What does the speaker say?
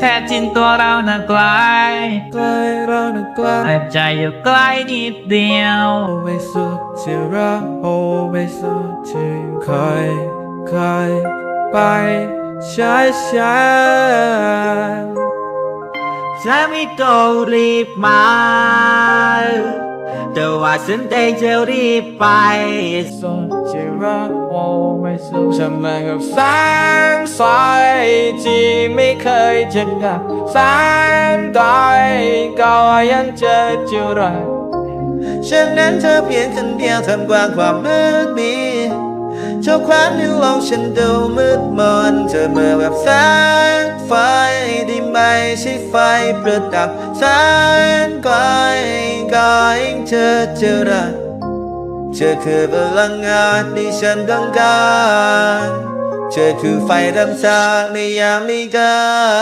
แท้จริงตัวเราน่ะไกลใกล้เรานะใกล้แต่ใจอยู่ใกล้นิดเดียวไม่สุดที่รักโอ้ไม่สุดที่เคยเคยไปใช้ใช้ฉันไม่ต้องรีบมา แต่ว่าฉันเองจะรีบไปสุดที่รักโอ้ไม่สุดฉันเหมือนกับแสงไฟที่ไม่เคยจะดับแสงใดก็ยังเจอจุรักฉันนั้นเธอเพียงคนเดียวทำกลางความมืดมิดเจ้าควานนิ้วลองฉันดูมืดมนเธอเมื่อแบบแสงไฟได้ไหมใช่ไฟประดับแสงไกลก็ยัง เธอจะรักเธอคือพลังงานที่ฉันต้องการ เธอคือไฟรำทาในยามนี้การ